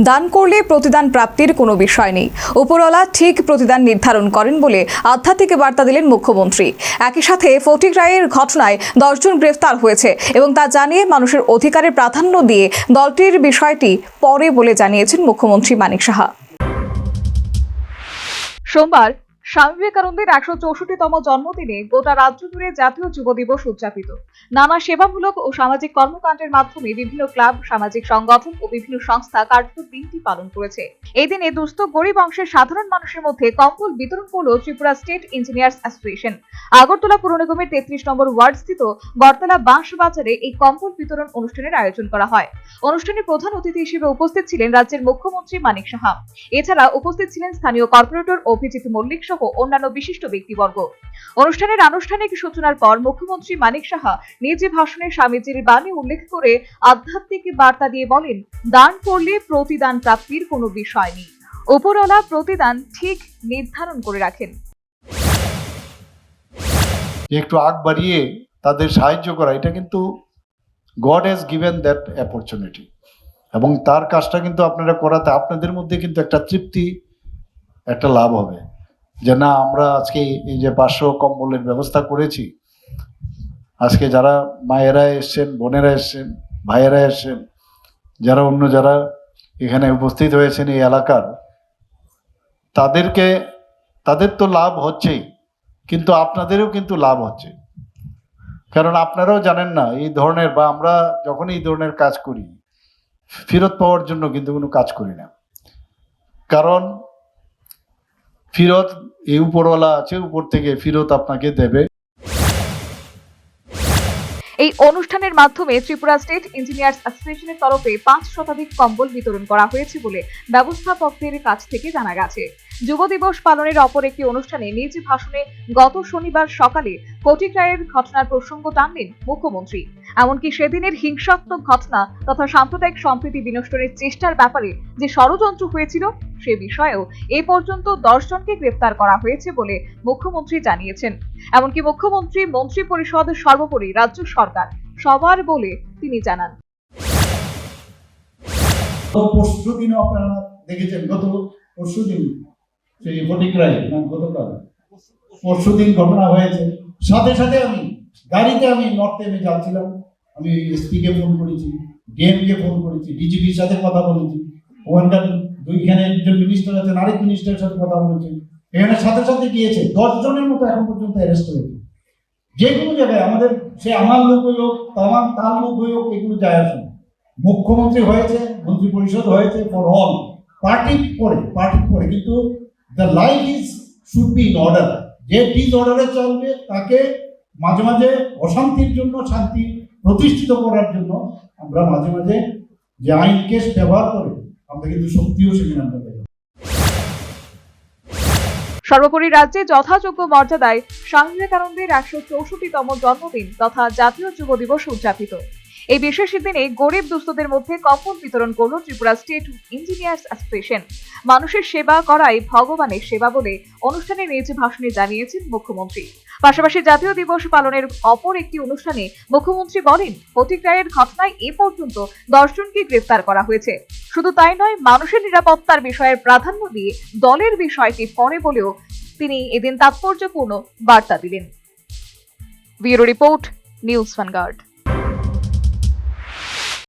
দান করলে প্রতিদান প্রাপ্তির কোনো বিষয় নেই। উপরওয়ালা ঠিক প্রতিদান নির্ধারণ করেন বলে আধ্যাত্মিক বার্তা দিলেন মুখ্যমন্ত্রী। একই সাথে ফটিক রায়ের ঘটনায় দশজন গ্রেফতার হয়েছে এবং তা জানিয়ে মানুষের অধিকারের প্রাধান্য দিয়ে দলটির বিষয়টি পরে বলে জানিয়েছেন মুখ্যমন্ত্রী মানিক সাহা। সোমবার স্বামী বিবেকানন্দের একশো চৌষট্টিতম জন্মদিনে গোটা রাজ্য জুড়ে জাতীয় যুব দিবস উদযাপিত। নানা সেবামূলক ও সামাজিক কর্মকাণ্ডের মাধ্যমে বিভিন্ন ক্লাব, সামাজিক সংগঠন ও বিভিন্ন সংস্থা দিনটি পালন করেছে। এই দিনে দুস্থ গরিব অংশের সাধারণ মানুষের মধ্যে কম্বল বিতরণ করল Tripura state engineers association. Agartala পুর নিগমের তেত্রিশ নম্বর ওয়ার্ড স্থিত বটতলা বাঁশ বাজারে এই কম্বল বিতরণ অনুষ্ঠানের আয়োজন করা হয়। অনুষ্ঠানে প্রধান অতিথি হিসেবে উপস্থিত ছিলেন রাজ্যের মুখ্যমন্ত্রী মানিক সাহা। এছাড়া উপস্থিত ছিলেন স্থানীয় কর্পোরেটর অভিজিৎ মল্লিক সহ অন্যান্য বিশিষ্ট ব্যক্তিবর্গ। অনুষ্ঠানের আনুষ্ঠানিক সূচনার পর মুখ্যমন্ত্রী মানিক সাহা নিজ ভাষণে স্বামীজির বাণী উল্লেখ করে আধ্যাত্মিক বার্তা দিয়ে বলেন, দান করলে প্রতিদান প্রাপ্তির কোনো বিষয় নেই। উপরওয়ালা প্রতিদান ঠিক নির্ধারণ করে রাখেন। একটু আগ বাড়িয়ে তাদের সাহায্য করা, এটা কিন্তু God has given that opportunity এবং তার কাজটা কিন্তু আপনারা করাতে, আপনাদের মধ্যে কিন্তু একটা তৃপ্তি, একটা লাভ হবে। যে না, আমরা আজকে এই যে পাঁচশো কম্বলের ব্যবস্থা করেছি। আজকে যারা মায়েরা এসছেন, বোনেরা এসছেন, ভাইয়েরা এসছেন, যারা অন্য যারা এখানে উপস্থিত হয়েছেন এই এলাকার, তাদেরকে, তাদের তো লাভ হচ্ছেই, কিন্তু আপনাদেরও কিন্তু লাভ হচ্ছে। কারণ আপনারাও জানেন না, এই ধরনের বা আমরা যখন এই ধরনের কাজ করি, ফেরত পাওয়ার জন্য কিন্তু কোনো কাজ করি না। কারণ ফিরত, এই উপরওয়ালা আছে, উপর থেকে ফিরত আপনাকে দেবে। এই অনুষ্ঠানের মাধ্যমে ত্রিপুরা স্টেট ইঞ্জিনিয়ার্স অ্যাসোসিয়েশনের তরফে পাঁচ শতাধিক কম্বল বিতরণ করা হয়েছে বলে ব্যবস্থাপকদের কাছ থেকে জানা গেছে। যুব দিবস পালনের অপর একটি অনুষ্ঠানে নিজ ভাষণে গত শনিবার সকালে ফটিক রায়ের ঘটনার প্রসঙ্গ টানলেন মুখ্যমন্ত্রী। এমনকি সেদিনের হিংসাত্মক ঘটনা তথা সাম্প্রদায়িক সম্প্রীতি বিনষ্টনের চেষ্টার ব্যাপারে যে ষড়যন্ত্র হয়েছিল, সে বিষয়েও এ পর্যন্ত দশ জনকে গ্রেফতার করা হয়েছে বলে মুখ্যমন্ত্রী জানিয়েছেন। এমনকি মুখ্যমন্ত্রী মন্ত্রী পরিষদ সর্বোপরি রাজ্য সরকার, সবার বলে তিনি জানান। আপনারা দেখেছেন, গত পরশু দিন সেই ফটিক রায় না, গতকাল। পরশু দিন ঘটনা হয়েছে। সাথে সাথে আমি গাড়িতে আমি নর্থে আমি যাচ্ছিলাম। আমি এসপিকে ফোন করেছি ডিএমকে ফোন করেছি ডিজিপির সাথে কথা বলেছি। ওখানকার দুইখানে একজন মিনিস্টার আছেন আরেক মিনিস্টারের সাথে কথা বলেছি। এখানে সাথে সাথে গিয়েছে, দশ জনের মতো এখন পর্যন্ত অ্যারেস্ট হয়েছে। যে কোনো জায়গায় আমাদের, সে আমার লোক হই হোক তার তার লোক হই হোক, এগুলো যায় আসে না। মুখ্যমন্ত্রী হয়েছে মন্ত্রী পরিষদ হয়েছে ফর অল পার্টি পরে পার্টি পরে কিন্তু the life is should be in order যে ডিস অর্ডারে চলবে, তাকে মাঝে মাঝে অশান্তির জন্য, শান্তি প্রতিষ্ঠিত করার জন্য আমরা মাঝে মাঝে যে আইন কেস ব্যবহার করে আমরা কিন্তু শক্তিও সেখানে আমরা। সর্বোপরি রাজ্যে যথাযোগ্য মর্যাদায় স্বামী বিবেকানন্দের একশো চৌষট্টিতম জন্মদিন তথা জাতীয় যুব দিবস উদযাপিত এই বিশেষ দিনে গরিব দুস্থদের মধ্যে কম্বল বিতরণ করল ত্রিপুরা স্টেট ইঞ্জিনিয়ার্স অ্যাসোসিয়েশন। মানুষের সেবা করাই ভগবানের সেবা বলে অনুষ্ঠানে নিজ ভাষণে জানিয়েছেন মুখ্যমন্ত্রী। পাশাপাশি জাতীয় দিবস পালনের অপর একটি অনুষ্ঠানে মুখ্যমন্ত্রী বলেন ফটিক রায়ের ঘটনায় এ পর্যন্ত দশজনকে গ্রেফতার করা হয়েছে। শুধু তাই নয়, মানুষের নিরাপত্তার বিষয়ের প্রাধান্য দিয়ে দলের বিষয়টি পরে বলেও তিনি এদিন তাৎপর্যপূর্ণ বার্তা দিলেন। Bureau report, news vanguard